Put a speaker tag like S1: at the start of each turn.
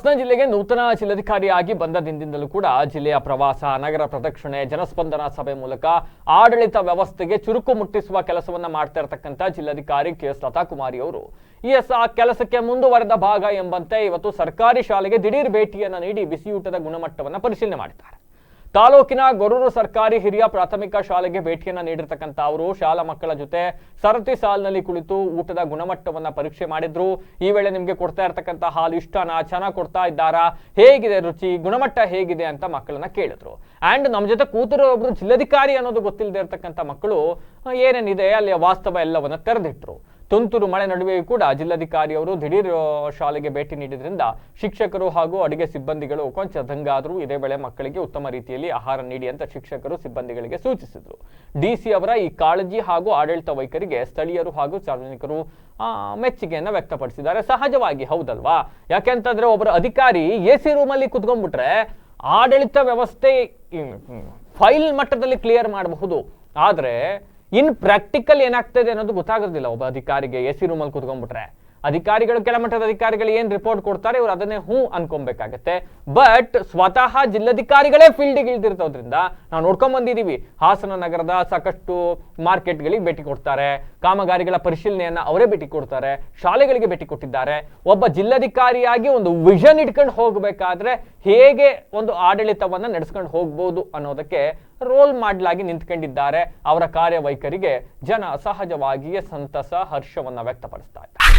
S1: ಹಾಸನ ಜಿಲ್ಲೆಗೆ ನೂತನ ಜಿಲ್ಲಾಧಿಕಾರಿಯಾಗಿ ಬಂದ ದಿನದಿಂದಲೂ ಕೂಡ ಜಿಲ್ಲೆಯ ಪ್ರವಾಸ, ನಗರ ಪ್ರದಕ್ಷಿಣೆ, ಜನಸ್ಪಂದನ ಸಭೆ ಮೂಲಕ ಆಡಳಿತ ವ್ಯವಸ್ಥೆಗೆ ಚುರುಕು ಮುಟ್ಟಿಸುವ ಕೆಲಸವನ್ನ ಮಾಡ್ತಾ ಇರತಕ್ಕಂತ ಜಿಲ್ಲಾಧಿಕಾರಿ ಕೆ ಎಸ್ ಲತಾಕುಮಾರಿ ಅವರು. ಈ ಎಸ್, ಆ ಕೆಲಸಕ್ಕೆ ಮುಂದುವರೆದ ಭಾಗ ಎಂಬಂತೆ ಇವತ್ತು ಸರ್ಕಾರಿ ಶಾಲೆಗೆ ದಿಢೀರ್ ಭೇಟಿಯನ್ನು ನೀಡಿ ಬಿಸಿಯೂಟದ ಗುಣಮಟ್ಟವನ್ನ ಪರಿಶೀಲನೆ ಮಾಡಿದ್ದಾರೆ. ತಾಲೂಕಿನ ಗೊರೂರು ಸರ್ಕಾರಿ ಹಿರಿಯ ಪ್ರಾಥಮಿಕ ಶಾಲೆಗೆ ಭೇಟಿಯನ್ನ ನೀಡಿರ್ತಕ್ಕಂಥ ಅವರು. ಶಾಲಾ ಮಕ್ಕಳ ಜೊತೆ ಸರತಿ ಸಾಲಿನಲ್ಲಿ ಕುಳಿತು ಊಟದ ಗುಣಮಟ್ಟವನ್ನ ಪರೀಕ್ಷೆ ಮಾಡಿದ್ರು. ಈ ವೇಳೆ ನಿಮಗೆ ಕೊಡ್ತಾ ಇರ್ತಕ್ಕಂಥ ಹಾಲು ಇಷ್ಟನಾ? ಚೆನ್ನಾಗಿ ಕೊಡ್ತಾ ಇದ್ದಾರಾ? ಹೇಗಿದೆ ರುಚಿ? ಗುಣಮಟ್ಟ ಹೇಗಿದೆ ಅಂತ ಮಕ್ಕಳನ್ನ ಕೇಳಿದ್ರು. ಅಂಡ್ ನಮ್ಮ ಜೊತೆ ಕೂತಿರೋ ಒಬ್ರು ಜಿಲ್ಲಾಧಿಕಾರಿ ಅನ್ನೋದು ಗೊತ್ತಿಲ್ಲದೆ ಇರ್ತಕ್ಕಂಥ ಮಕ್ಕಳು, ಏನೇನಿದೆ? ಅಲ್ಲಿ ವಾಸ್ತವ ಎಲ್ಲವನ್ನ ತೆರೆದಿಟ್ರು. ತುಂತುರು ಮಳೆ ನಡುವೆಯೂ ಕೂಡ ಜಿಲ್ಲಾಧಿಕಾರಿ ಅವರು ದಿಢೀರ್ ಶಾಲೆಗೆ ಭೇಟಿ ನೀಡಿದ್ರಿಂದ ಶಿಕ್ಷಕರು ಹಾಗೂ ಅಡುಗೆ ಸಿಬ್ಬಂದಿಗಳು ಕೊಂಚ ದಂಗಾದರೂ ಇದೇ ವೇಳೆ ಮಕ್ಕಳಿಗೆ ಉತ್ತಮ ರೀತಿಯಲ್ಲಿ ಆಹಾರ ನೀಡಿ ಅಂತ ಶಿಕ್ಷಕರು ಸಿಬ್ಬಂದಿಗಳಿಗೆ ಸೂಚಿಸಿದರು. ಡಿಸಿ ಅವರ ಈ ಕಾಳಜಿ ಹಾಗೂ ಆಡಳಿತ ವೈಖರಿಗೆ ಸ್ಥಳೀಯರು ಹಾಗೂ ಸಾರ್ವಜನಿಕರು ಮೆಚ್ಚುಗೆಯನ್ನು ವ್ಯಕ್ತಪಡಿಸಿದ್ದಾರೆ. ಸಹಜವಾಗಿ ಹೌದಲ್ವಾ? ಯಾಕೆಂತಂದ್ರೆ ಒಬ್ಬರ ಅಧಿಕಾರಿ ಎ ಸಿ ರೂಮಲ್ಲಿ ಕುತ್ಕೊಂಡ್ಬಿಟ್ರೆ ಆಡಳಿತ ವ್ಯವಸ್ಥೆ ಫೈಲ್ ಮಟ್ಟದಲ್ಲಿ ಕ್ಲಿಯರ್ ಮಾಡಬಹುದು. ಆದ್ರೆ ಇನ್ ಪ್ರಾಕ್ಟಿಕಲ್ ಏನಾಗ್ತದೆ ಅನ್ನೋದು ಗೊತ್ತಾಗೋದಿಲ್ಲ. ಒಬ್ಬ ಅಧಿಕಾರಿಗೆ ಎ ಸಿ ರೂಮಲ್ಲಿ ಕುತ್ಕೊಂಡ್ಬಿಟ್ರೆ. ಅಧಿಕಾರಿಗಳು ಕೆಳಮಟ್ಟದ ಅಧಿಕಾರಿಗಳು ಏನ್ ರಿಪೋರ್ಟ್ ಕೊಡ್ತಾರೆ, ಇವ್ರು ಅದನ್ನೇ ಹೂ ಅನ್ಕೊಬೇಕಾಗತ್ತೆ. ಬಟ್ ಸ್ವತಃ ಜಿಲ್ಲಾಧಿಕಾರಿಗಳೇ ಫೀಲ್ಡ್ಗೆ ಇಳ್ದಿರ್ತೋದ್ರಿಂದ ನಾವು ನೋಡ್ಕೊಂಡ್ ಬಂದಿದೀವಿ. ಹಾಸನ ನಗರದ ಸಾಕಷ್ಟು ಮಾರ್ಕೆಟ್ಗಳಿಗೆ ಭೇಟಿ ಕೊಡ್ತಾರೆ. ಕಾಮಗಾರಿಗಳ ಪರಿಶೀಲನೆಯನ್ನ ಅವರೇ ಭೇಟಿ ಕೊಡ್ತಾರೆ. ಶಾಲೆಗಳಿಗೆ ಭೇಟಿ ಕೊಟ್ಟಿದ್ದಾರೆ. ಒಬ್ಬ ಜಿಲ್ಲಾಧಿಕಾರಿಯಾಗಿ ಒಂದು ವಿಷನ್ ಇಟ್ಕೊಂಡು ಹೋಗಬೇಕಾದ್ರೆ ಹೇಗೆ ಒಂದು ಆಡಳಿತವನ್ನ ನಡೆಸ್ಕೊಂಡು ಹೋಗ್ಬೋದು ಅನ್ನೋದಕ್ಕೆ ರೋಲ್ ಮಾಡಲಾಗಿ ನಿಂತ್ಕೊಂಡಿದ್ದಾರೆ. ಅವರ ಕಾರ್ಯವೈಖರಿಗೆ ಜನ ಸಹಜವಾಗಿಯೇ ಸಂತಸ, ಹರ್ಷವನ್ನ ವ್ಯಕ್ತಪಡಿಸ್ತಾ ಇದ್ದಾರೆ.